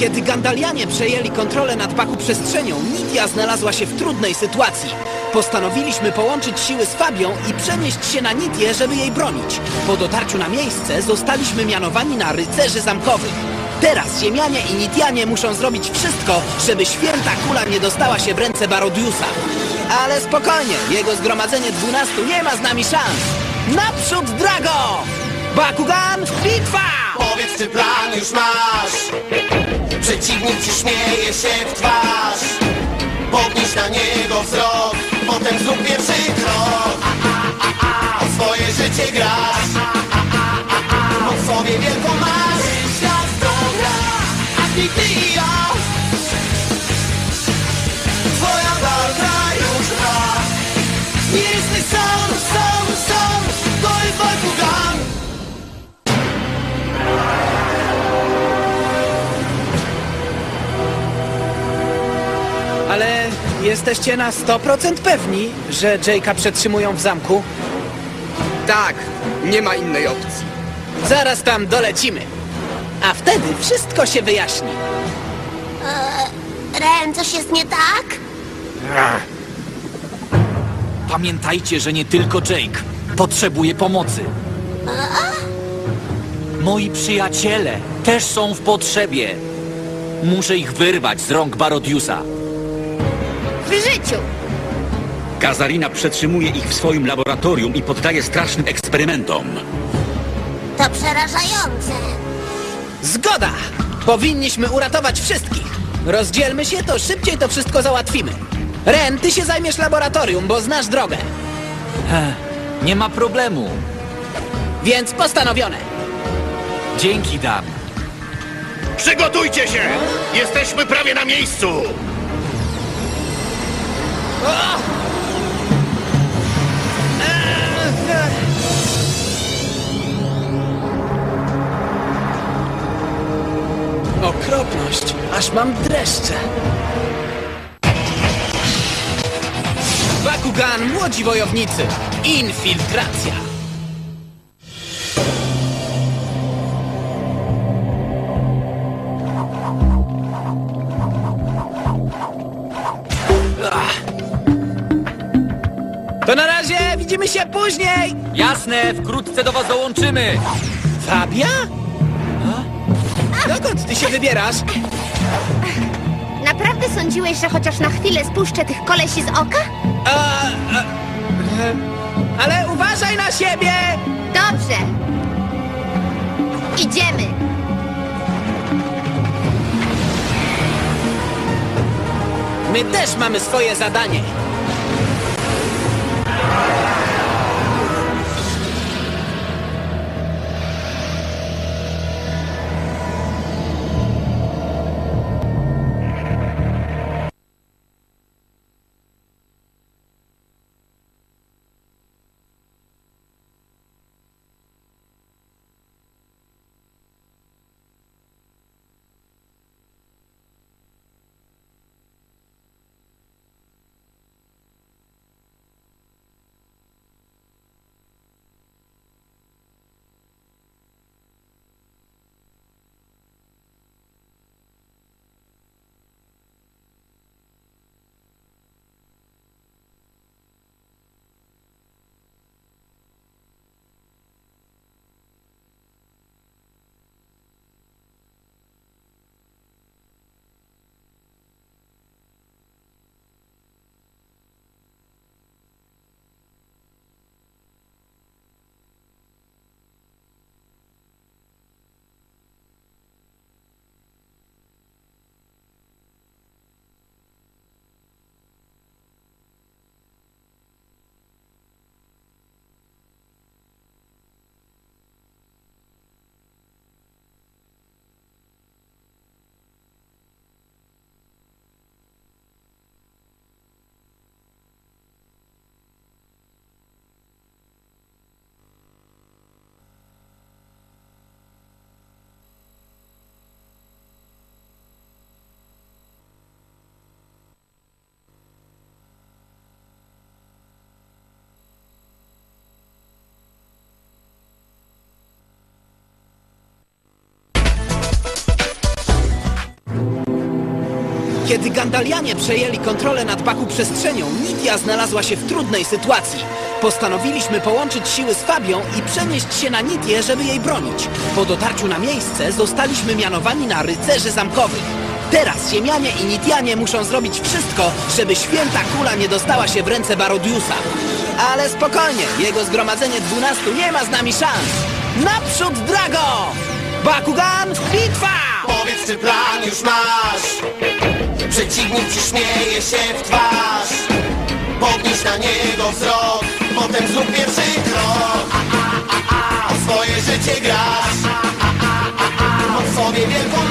Kiedy Gandalianie przejęli kontrolę nad Paku Przestrzenią, Nidia znalazła się w trudnej sytuacji. Postanowiliśmy połączyć siły z Fabią i przenieść się na Nidię, żeby jej bronić. Po dotarciu na miejsce zostaliśmy mianowani na rycerzy zamkowych. Teraz Ziemianie i Nidianie muszą zrobić wszystko, żeby święta kula nie dostała się w ręce Barodiusa. Ale spokojnie, jego zgromadzenie dwunastu nie ma z nami szans. Naprzód, Drago! Bakugan, bitwa! Powiedz, czy plan już masz. Przeciwnik ci śmieje się w twarz. Podnieś na niego wzrok Potem zrób pierwszy krok. A, a, a, a. O swoje życie grasz. A, a, a, a, a. Moc w sobie wielką masz. Świat dobra A ty i ja. Twoja walka już trwa. Nie jesteś jesteście na 100% pewni, że Jake'a przetrzymują w zamku? Tak, nie ma innej opcji. Zaraz tam dolecimy. A wtedy wszystko się wyjaśni. Ren, coś jest nie tak? Pamiętajcie, że nie tylko Jake potrzebuje pomocy. Moi przyjaciele też są w potrzebie. Muszę ich wyrwać z rąk Barodiusa. W życiu. Kazarina przetrzymuje ich w swoim laboratorium i poddaje strasznym eksperymentom. To przerażające. Zgoda! Powinniśmy uratować wszystkich. Rozdzielmy się, to szybciej to wszystko załatwimy. Ren, ty się zajmiesz laboratorium, bo znasz drogę. Nie ma problemu. Więc postanowione. Dzięki, Dan. Przygotujcie się! Jesteśmy prawie na miejscu! Okropność, aż mam dreszcze. Bakugan, młodzi wojownicy. Infiltracja. To na razie, widzimy się później! Jasne, wkrótce do was dołączymy. Fabia? A? Dokąd ty się wybierasz? Naprawdę sądziłeś, że chociaż na chwilę spuszczę tych kolesi z oka? A, a, e, ale uważaj na siebie! Dobrze. Idziemy. My też mamy swoje zadanie. Kiedy Gandalianie przejęli kontrolę nad Baku przestrzenią, Nidia znalazła się w trudnej sytuacji. Postanowiliśmy połączyć siły z Fabią i przenieść się na Nidię, żeby jej bronić. Po dotarciu na miejsce zostaliśmy mianowani na rycerzy zamkowych. Teraz Ziemianie i Nidianie muszą zrobić wszystko, żeby święta kula nie dostała się w ręce Barodiusa. Ale spokojnie, jego zgromadzenie dwunastu nie ma z nami szans. Naprzód, Drago! Bakugan, bitwa! Powiedz, czy plan już masz Przeciwnik ci śmieje się w twarz Podnieś na niego wzrok Potem zrób pierwszy krok a, a, a, a. O swoje życie grasz a, a, a, a, a. Sobie wielką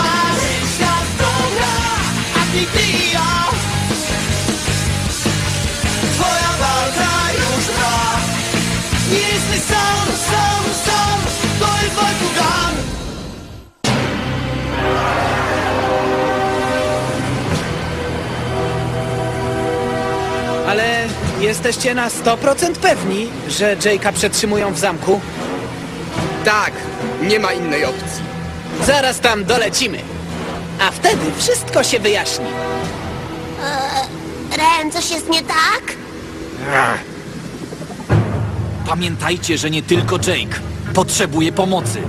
jesteście na 100% pewni, że Jake'a przetrzymują w zamku? Tak, nie ma innej opcji. Zaraz tam dolecimy. A wtedy wszystko się wyjaśni. Ren, coś jest nie tak? Pamiętajcie, że nie tylko Jake potrzebuje pomocy.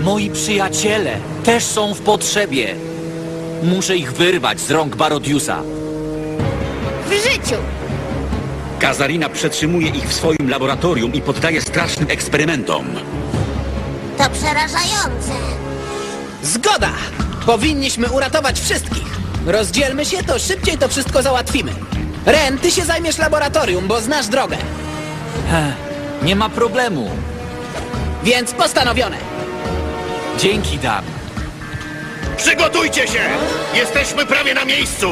Moi przyjaciele też są w potrzebie. Muszę ich wyrwać z rąk Barodiusa. W życiu. Kazarina przetrzymuje ich w swoim laboratorium i poddaje strasznym eksperymentom. To przerażające. Zgoda! Powinniśmy uratować wszystkich. Rozdzielmy się, to szybciej to wszystko załatwimy. Ren, ty się zajmiesz laboratorium, bo znasz drogę. Nie ma problemu. Więc postanowione. Dzięki, Dan. Przygotujcie się! Jesteśmy prawie na miejscu!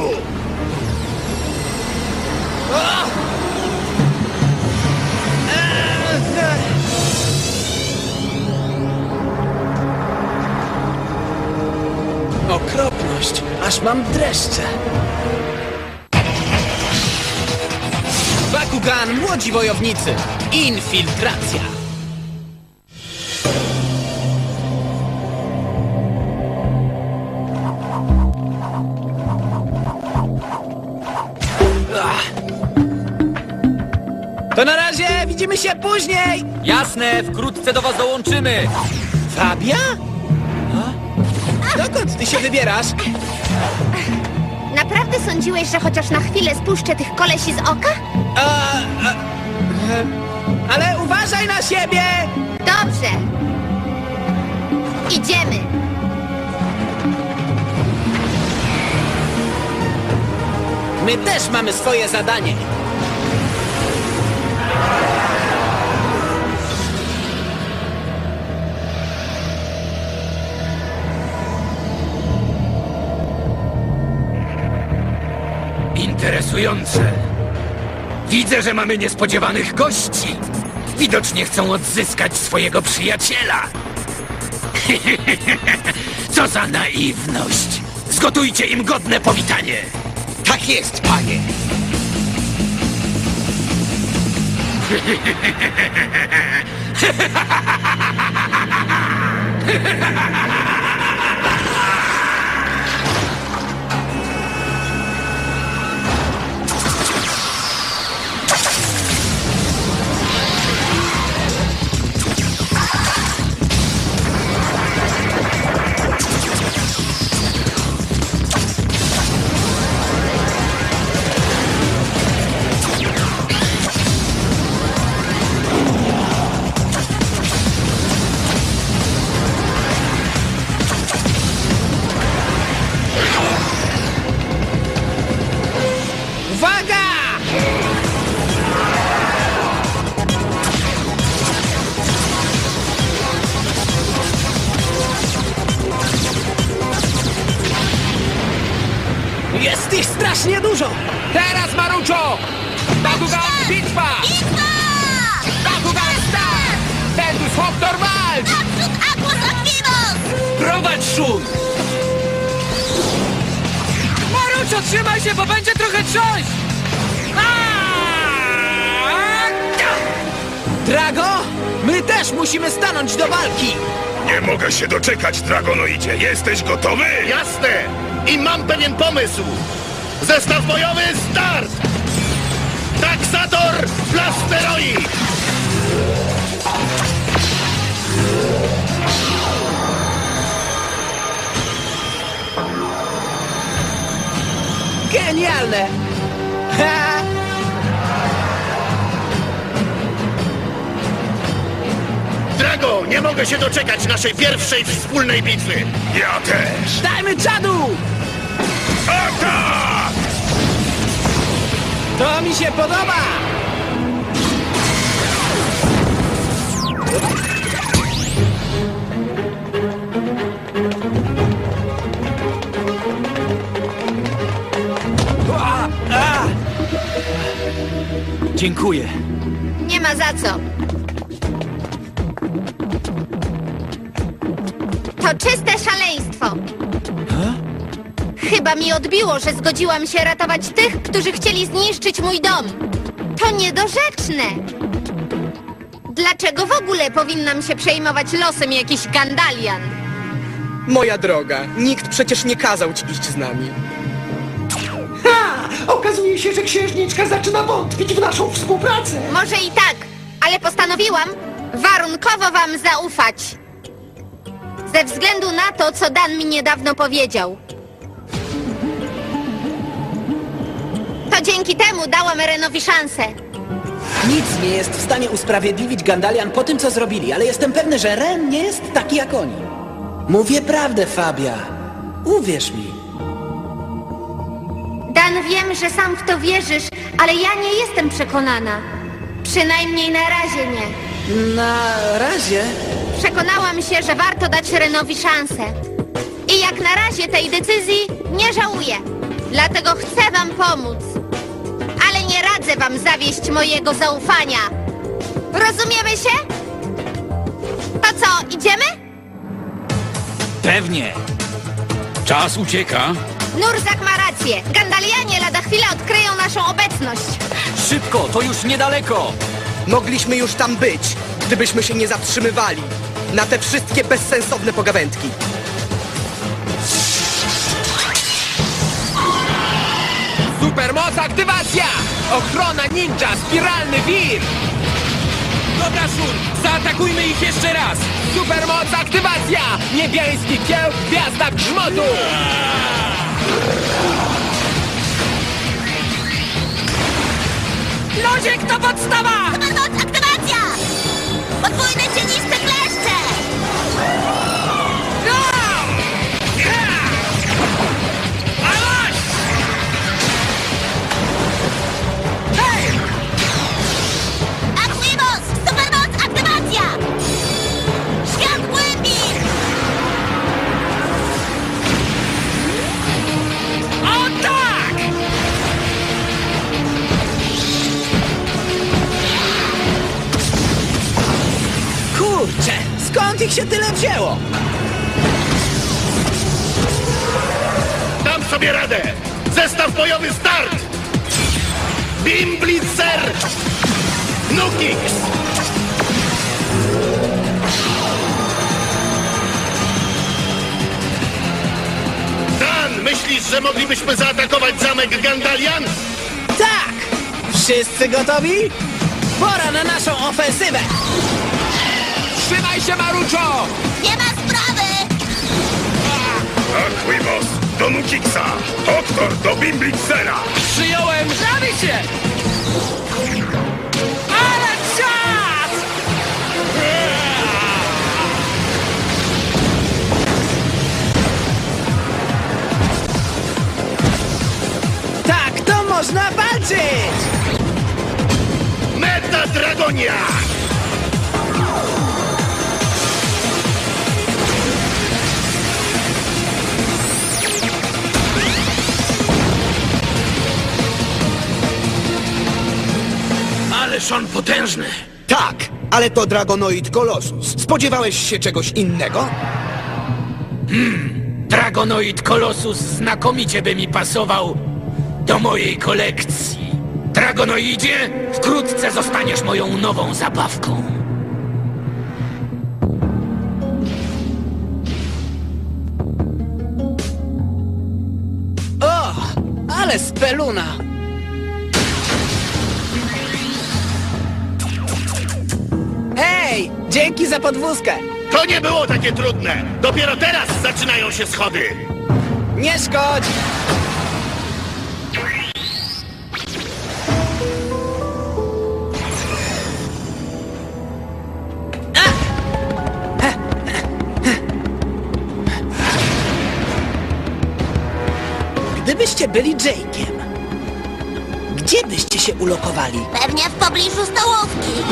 Okropność, aż mam dreszcze. Bakugan, młodzi wojownicy. Infiltracja. Widzimy się później! Jasne, wkrótce do was dołączymy. Fabia? A? Dokąd ty się wybierasz? Naprawdę sądziłeś, że chociaż na chwilę spuszczę tych kolesi z oka? A, a, e, ale uważaj na siebie! Dobrze. Idziemy. My też mamy swoje zadanie. Interesujące. Widzę, że mamy niespodziewanych gości. Widocznie chcą odzyskać swojego przyjaciela. Co za naiwność. Zgotujcie im godne powitanie. Tak jest, panie Trzymaj się, bo będzie trochę trząść! Drago, my też musimy stanąć do walki! Nie mogę się doczekać, Dragonoidzie. Jesteś gotowy? Jasne! I mam pewien pomysł! Zestaw bojowy, start! Taksator Blasteroid! Genialne! Ha! Drago, nie mogę się doczekać naszej pierwszej wspólnej bitwy! Ja też! Dajmy czadu! Atak! To mi się podoba! Dziękuję. Nie ma za co. To czyste szaleństwo. Chyba mi odbiło, że zgodziłam się ratować tych, którzy chcieli zniszczyć mój dom. To niedorzeczne. Dlaczego w ogóle powinnam się przejmować losem jakichś Gandalian? Moja droga, nikt przecież nie kazał ci iść z nami. Okazuje się, że księżniczka zaczyna wątpić w naszą współpracę. Może i tak, ale postanowiłam warunkowo wam zaufać. Ze względu na to, co Dan mi niedawno powiedział. To dzięki temu dałam Renowi szansę. Nic nie jest w stanie usprawiedliwić Gandalian po tym, co zrobili, ale jestem pewny, że Ren nie jest taki jak oni. Mówię prawdę, Fabia. Uwierz mi. Dan, wiem, że sam w to wierzysz, ale ja nie jestem przekonana. Przynajmniej na razie nie. Na razie. Przekonałam się, że warto dać Renowi szansę. I jak na razie tej decyzji nie żałuję. Dlatego chcę wam pomóc. Ale nie radzę wam zawieść mojego zaufania. Rozumiemy się? To co, idziemy? Pewnie. Czas ucieka. Nurzak ma rację. Gandalianie lada chwilę odkryją naszą obecność. Szybko, to już niedaleko. Mogliśmy już tam być, gdybyśmy się nie zatrzymywali na te wszystkie bezsensowne pogawędki. Supermoc aktywacja! Ochrona ninja, spiralny wir! Dobra, Shun, zaatakujmy ich jeszcze raz! Supermoc aktywacja! Niebiański kieł, gwiazda grzmotu! Lodziek to podstawa! Supermoc aktywacja! Podwójne cieniste bojowy, start! Beam Blitzer! Nukix! Dan, myślisz, że moglibyśmy zaatakować zamek Gandalian? Tak! Wszyscy gotowi? Pora na naszą ofensywę! Trzymaj się, Maruczo! Nie ma sprawy! Aquimos do Nukixa! Doktor do Bimblitzera! Przyjąłem! Żaby się! Ale czas! Tak, to można walczyć! Meta Dragonia! Ależ on potężny! Tak, ale to Dragonoid kolosus. Spodziewałeś się czegoś innego? Hmm, Dragonoid kolosus znakomicie by mi pasował do mojej kolekcji. Dragonoidzie, wkrótce zostaniesz moją nową zabawką. O, ale speluna! Dzięki za podwózkę! To nie było takie trudne! Dopiero teraz zaczynają się schody! Nie szkodź! Gdybyście byli Jake'iem, gdzie byście się ulokowali? Pewnie w pobliżu stołówki.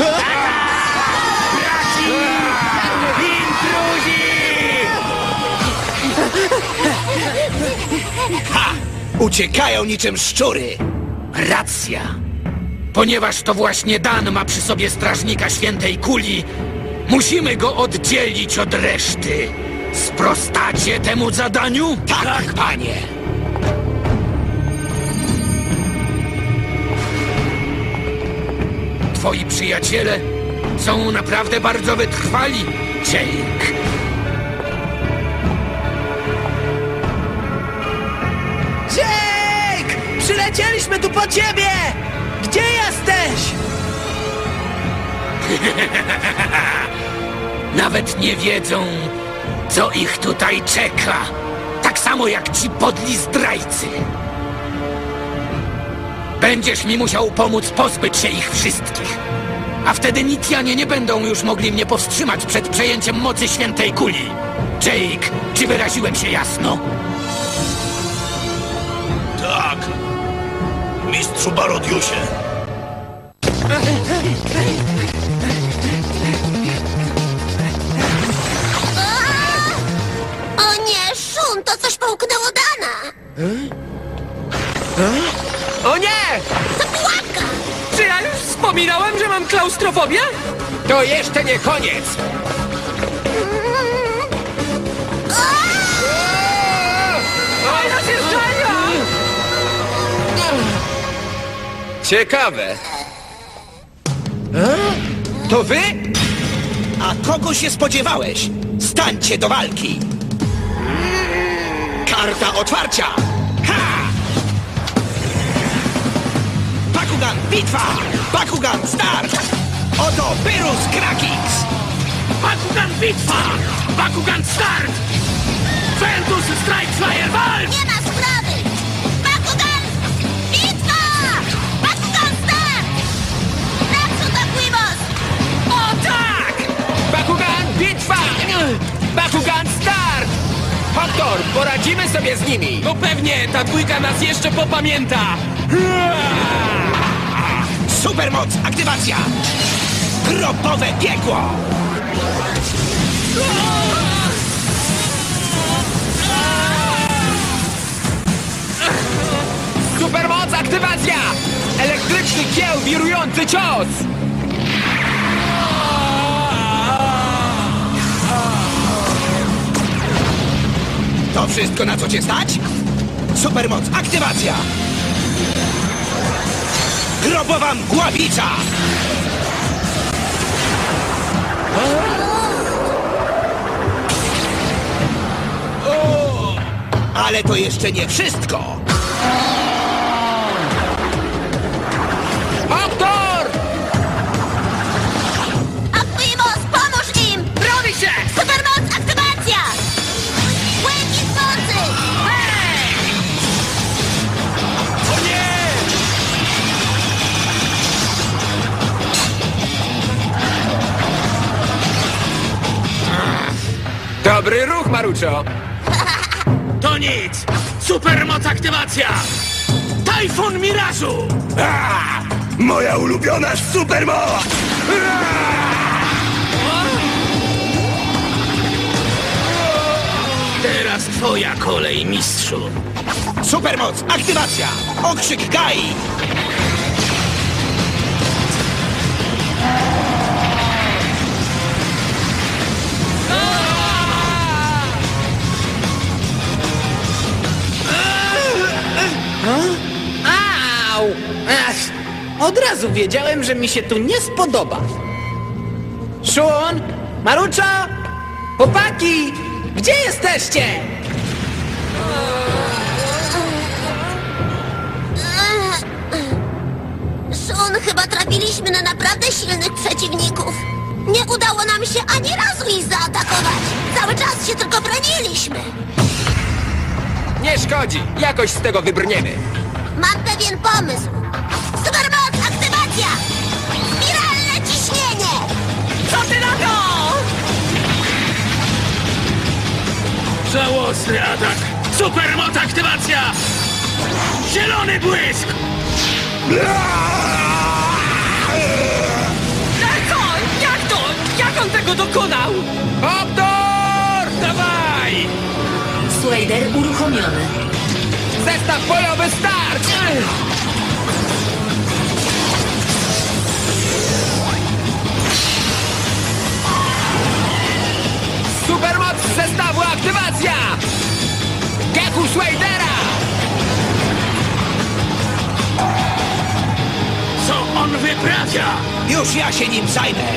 Uciekają niczym szczury. Racja. Ponieważ to właśnie Dan ma przy sobie strażnika świętej kuli, musimy go oddzielić od reszty. Sprostacie temu zadaniu? Tak, panie. Twoi przyjaciele są naprawdę bardzo wytrwali, Jake. Jake! Przylecieliśmy tu po ciebie! Gdzie jesteś? Nawet nie wiedzą, co ich tutaj czeka. Tak samo jak ci podli zdrajcy. Będziesz mi musiał pomóc pozbyć się ich wszystkich. A wtedy Nitianie nie będą już mogli mnie powstrzymać przed przejęciem mocy świętej kuli. Jake, czy wyraziłem się jasno? Tak! Mistrzu Barodiusie! O nie, szum, to coś połknęło Dana. O nie! Wspominałem, że mam klaustrofobię? To jeszcze nie koniec! Ciekawe. To wy? A kogo się spodziewałeś? Stańcie do walki! Karta otwarcia! Ha! Bakugan bitwa! Bakugan start! Oto Pyrus Krakix! Bakugan bitwa! Bakugan start! Ventus Strike Flyer walcz! Nie ma sprawy. Bakugan! Bitwa! Bakugan start! Naprzód, Aquimos! O tak! Bakugan, bitwa! Bakugan, start! Hoktor, poradzimy sobie z nimi! No pewnie, ta dwójka nas jeszcze popamięta! Supermoc aktywacja! Grobowe piekło! Supermoc, aktywacja! Elektryczny kieł, wirujący cios! To wszystko na co cię stać? Supermoc aktywacja! Grobowa mgławica! Ale to jeszcze nie wszystko! Maruczo! To nic! Supermoc aktywacja! Tajfun Mirażu! Moja ulubiona supermoc! Teraz twoja kolej, mistrzu. Supermoc aktywacja! Okrzyk Gai! Od razu wiedziałem, że mi się tu nie spodoba. Szun, Marucza, chłopaki, gdzie jesteście? Szun, chyba trafiliśmy na naprawdę silnych przeciwników. Nie udało nam się ani razu ich zaatakować. Cały czas się tylko broniliśmy. Nie szkodzi, jakoś z tego wybrniemy. Mam pewien pomysł. Superman! Aktywacja! Spiralne ciśnienie! Co ty na to? Żałosny atak! Supermoc aktywacja! Zielony błysk! Co? Jak to? Jak on tego dokonał? Optor! Dawaj! Slider uruchomiony. Zestaw bojowy start! Aktywacja! Geku Swadera! Co on wyprawia? Już ja się nim zajmę!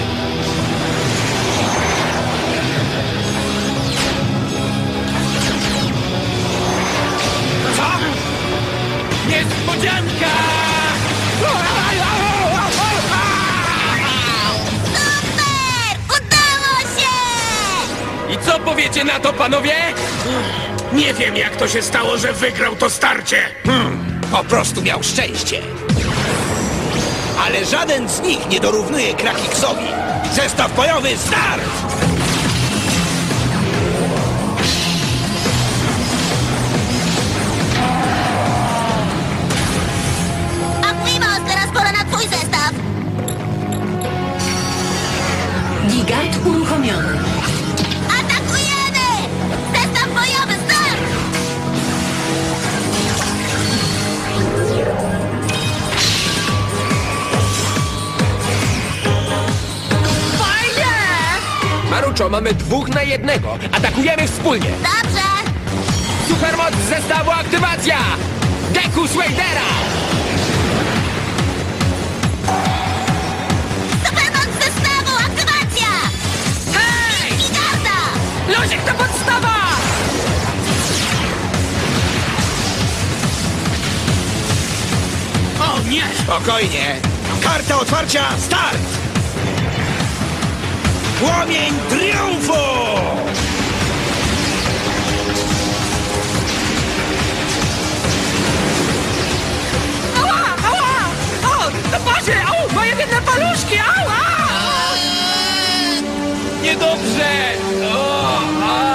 Na to, panowie? Nie wiem, jak to się stało, że wygrał to starcie. Po prostu miał szczęście. Ale żaden z nich nie dorównuje Krakiksowi. Zestaw bojowy start! Aquimos, teraz pora na twój zestaw. Gigant uruchomiony. Maruczo, mamy dwóch na jednego. Atakujemy wspólnie. Dobrze! Supermoc zestawu aktywacja! Geku Swadera! Supermoc zestawu, aktywacja! Hej! Gigarda! Luzik to podstawa! O nie! Spokojnie. Karta otwarcia start! Płomień triumfu! Ała! Ała! O! To pasie! Au! Moje biedne paluszki! Ała! Niedobrze! O! A!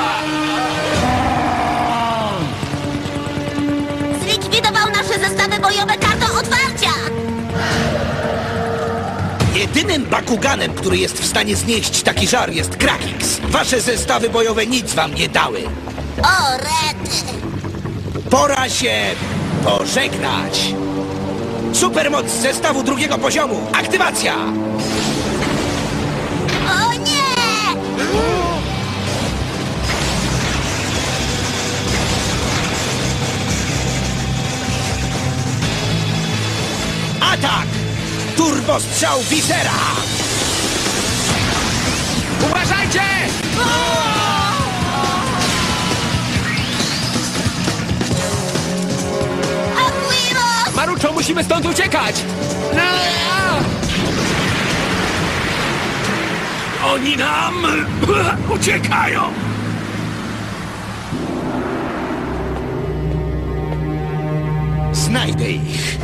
Zlikwidował nasze zestawy bojowe kartą Jedynym Bakuganem, który jest w stanie znieść taki żar jest Krakix. Wasze zestawy bojowe nic wam nie dały. O, rety! Pora się pożegnać. Supermoc zestawu drugiego poziomu. Aktywacja! Turbostrzał Visera! Uważajcie! Aquimos! Maruczo, musimy stąd uciekać! Oni nam uciekają! Znajdę ich.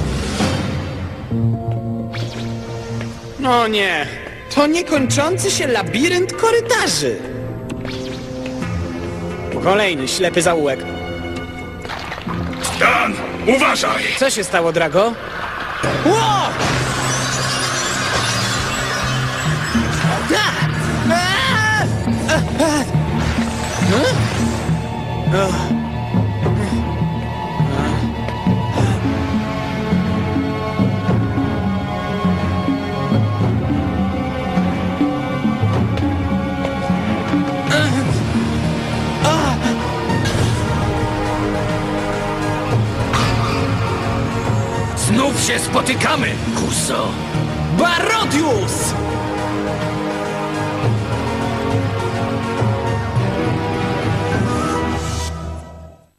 No nie, to niekończący się labirynt korytarzy. Kolejny ślepy zaułek. Dan, uważaj! Co się stało, Drago? Ło! Huh? Kuso! Barodius!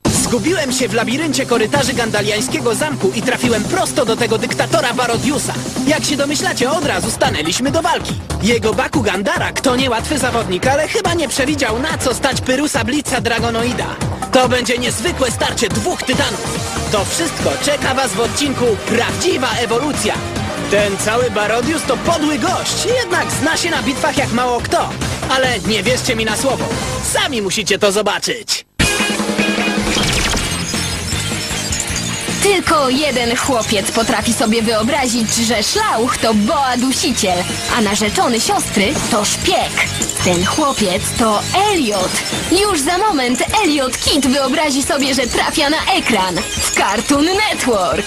Zgubiłem się w labiryncie korytarzy gandaliańskiego zamku i trafiłem prosto do tego dyktatora Barodiusa. Jak się domyślacie, od razu stanęliśmy do walki. Jego Bakugan Darak to niełatwy zawodnik, ale chyba nie przewidział na co stać Pyrusa Blitza Dragonoida. To będzie niezwykłe starcie dwóch tytanów. To wszystko czeka was w odcinku Prawdziwa Ewolucja. Ten cały Barodius to podły gość, jednak zna się na bitwach jak mało kto. Ale nie wierzcie mi na słowo. Sami musicie to zobaczyć. Tylko jeden chłopiec potrafi sobie wyobrazić, że szlauch to boa dusiciel, a narzeczony siostry to szpieg. Ten chłopiec to Elliot. Już za moment Elliot Kid wyobrazi sobie, że trafia na ekran w Cartoon Network.